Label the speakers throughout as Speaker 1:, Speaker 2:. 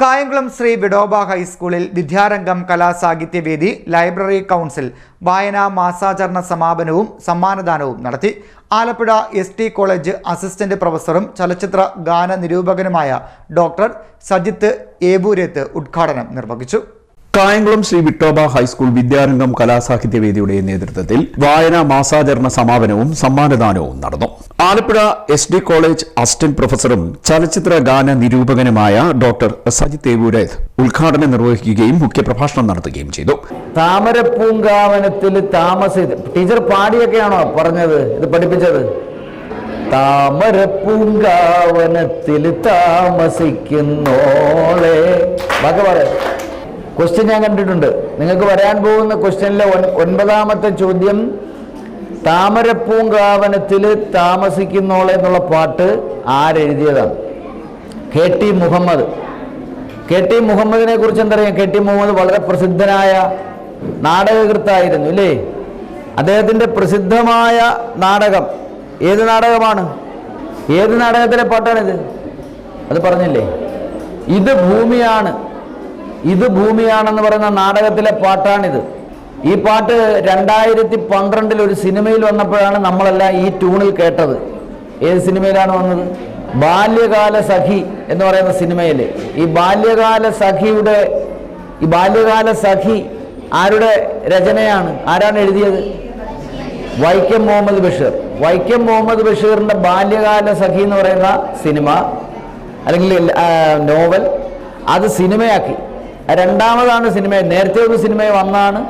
Speaker 1: കായംകുളം ശ്രീ വിഡോബ ഹൈസ്കൂളിൽ വിദ്യാരംഗം Kalasahithyavedi library council വായനാ മാസാചരണ സമാപനവും സമ്മാനദാനവും നടത്തി. Alappuzha S T college assistant പ്രൊഫസറും ചലച്ചിത്ര ഗാന നിരൂപകനുമായ ഡോക്ടർ സജിത്ത് ഏബൂരേത്ത് ഉദ്ഘാടനം നിർവഹിച്ചു.
Speaker 2: കായംകുളം ശ്രീ വിട്ടോബ ഹൈസ്കൂൾ വിദ്യാരംഗം കലാസാഹിത്യവേദിയുടെ നേതൃത്വത്തിൽ വായനാ മാസാചരണ സമാപനവും സമ്മാനദാനവും നടന്നു. Alappuzha S D college assistant പ്രൊഫസറും ചലച്ചിത്ര ഗാന നിരൂപകനുമായ ഡോക്ടർ സജിത് ഏവൂരേത് ഉദ്ഘാടനം നിർവഹിക്കുകയും മുഖ്യപ്രഭാഷണം നടത്തുകയും ചെയ്തു.
Speaker 3: താമരപ്പൂങ്കാവനത്തിൽ താമസ ടീച്ചർ പാടിയൊക്കെയാണോ പറഞ്ഞത്? ഇത് പഠിപ്പിച്ചത്? താമരപ്പൂങ്കാവനത്തിൽ താമസിക്കുന്നോളെ. ക്വസ്റ്റ്യൻ ഞാൻ കണ്ടിട്ടുണ്ട്. നിങ്ങൾക്ക് വരാൻ പോകുന്ന ക്വസ്റ്റ്യനിലെ ഒൻപതാമത്തെ ചോദ്യം താമരപ്പൂങ്കാവനത്തിൽ താമസിക്കുന്നോളെ എന്നുള്ള പാട്ട് ആരെഴുതിയതാണ്? K T Muhammad. K T മുഹമ്മദിനെ കുറിച്ച് എന്തറിയാം? കെ ടി മുഹമ്മദ് വളരെ പ്രസിദ്ധനായ നാടകകൃത്തായിരുന്നു ഇല്ലേ? അദ്ദേഹത്തിന്റെ പ്രസിദ്ധമായ നാടകം ഏത് നാടകമാണ്? ഏത് നാടകത്തിലെ പാട്ടാണിത്? അത് പറഞ്ഞില്ലേ? ഇത് ഭൂമിയാണ്. ഇത് ഭൂമിയാണെന്ന് പറയുന്ന നാടകത്തിലെ പാട്ടാണിത്. ഈ പാട്ട് രണ്ടായിരത്തി പന്ത്രണ്ടിൽ ഒരു സിനിമയിൽ വന്നപ്പോഴാണ് നമ്മളെല്ലാം ഈ ട്യൂണിൽ കേട്ടത്. ഏത് സിനിമയിലാണ് വന്നത്? ബാല്യകാല സഖി എന്ന് പറയുന്ന സിനിമയിൽ ഈ ബാല്യകാല സഖിയുടെ ഈ ബാല്യകാല സഖി ആരുടെ രചനയാണ്? ആരാണ് എഴുതിയത്? വൈക്കം മുഹമ്മദ് ബഷീർ. വൈക്കം മുഹമ്മദ് ബഷീറിന്റെ ബാല്യകാല സഖി എന്ന് പറയുന്ന സിനിമ അല്ലെങ്കിൽ നോവൽ അത് സിനിമയാക്കി. രണ്ടാമതാണ് സിനിമ. നേരത്തെ ഒരു സിനിമ വന്നാണ്.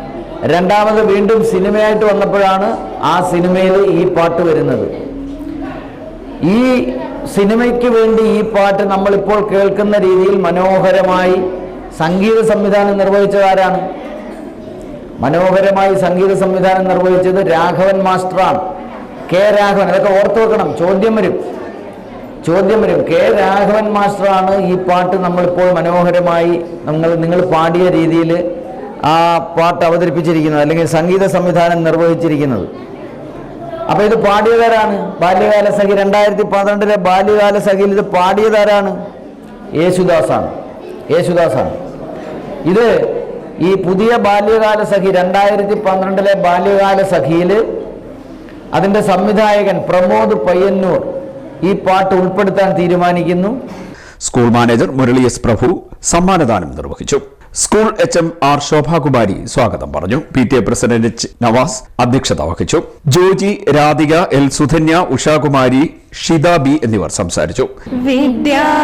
Speaker 3: രണ്ടാമത് വീണ്ടും സിനിമയായിട്ട് വന്നപ്പോഴാണ് ആ സിനിമയിൽ ഈ പാട്ട് വരുന്നത്. ഈ സിനിമയ്ക്ക് വേണ്ടി ഈ പാട്ട് നമ്മളിപ്പോൾ കേൾക്കുന്ന രീതിയിൽ മനോഹരമായി സംഗീത സംവിധാനം നിർവഹിച്ചതാരാണ് മനോഹരമായി സംഗീത സംവിധാനം നിർവഹിച്ചത് രാഘവൻ മാസ്റ്ററാണ്. കെ രാഘവൻ. അതൊക്കെ ഓർത്തു വെക്കണം. ചോദ്യം വരും. ചോദ്യം വരും. കെ രാഘവൻ മാസ്റ്ററാണ് ഈ പാട്ട് നമ്മളിപ്പോൾ മനോഹരമായി നിങ്ങൾ നിങ്ങൾ പാടിയ രീതിയിൽ ആ പാട്ട് അവതരിപ്പിച്ചിരിക്കുന്നത് അല്ലെങ്കിൽ സംഗീത സംവിധാനം നിർവഹിച്ചിരിക്കുന്നത്. അപ്പൊ ഇത് പാടിയതാരാണ്? ബാല്യകാല സഖി രണ്ടായിരത്തി പന്ത്രണ്ടിലെ ബാല്യകാല സഖിയിൽ ഇത് പാടിയതാരാണ്? യേശുദാസാണ്. യേശുദാസാണ്. ഇത് ഈ പുതിയ ബാല്യകാല സഖി രണ്ടായിരത്തി പന്ത്രണ്ടിലെ ബാല്യകാല സഖിയിൽ അതിന്റെ സംവിധായകൻ പ്രമോദ് പയ്യന്നൂർ ഈ പാട്ട് ഉൾപ്പെടുത്താൻ തീരുമാനിക്കുന്നു.
Speaker 2: School manager Murali S Prabhu സമ്മാനദാനം നിർവഹിച്ചു. School H M R Shobhakumari സ്വാഗതം പറഞ്ഞു. P T A president H Navas അധ്യക്ഷത വഹിച്ചു. ജോജി രാധിക എൽ സുധന്യ ഉഷാകുമാരി ഷിത ബി എന്നിവർ സംസാരിച്ചു.
Speaker 4: വിദ്യാരംഗം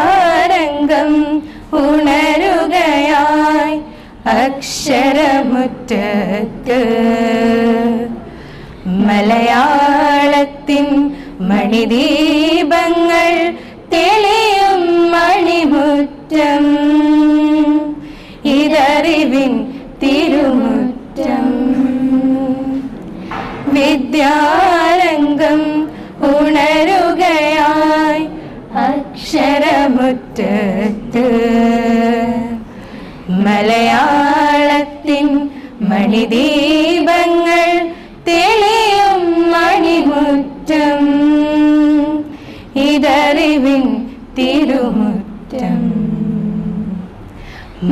Speaker 4: ഉണരുകയായി അക്ഷരമുറ്റത്ത്. മലയാളത്തിൻ മണിദീപങ്ങൾ തെളിയും മണിമുറ്റം. ഇതറിവിൻ തിരുമുറ്റം. വിദ്യാരംഗം ഉണരുകയായി അക്ഷരമുറ്റത്ത്. മലയാളത്തിൻ മണിദീപങ്ങൾ ഇതറിവിൻ തിരുമുറ്റം.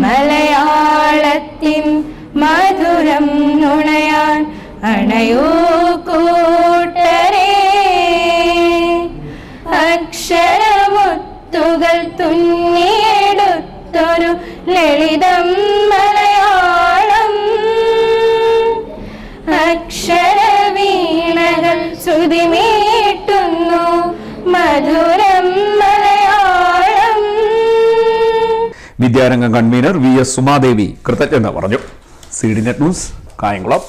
Speaker 4: മലയാളത്തിൻ മധുരം നുണയാൻ അണയോ കൂട്ടരേ. അക്ഷരമുത്തുകൾ തുന്നിയെടുത്തൊരു ലളിതം മലയാളം. അക്ഷരവീണകൾ ശ്രുതിമീട്ടുന്നു
Speaker 2: Vidyarangam convener V S Sumadevi കൃതജ്ഞത പറഞ്ഞു. C D net news Kayamkulam.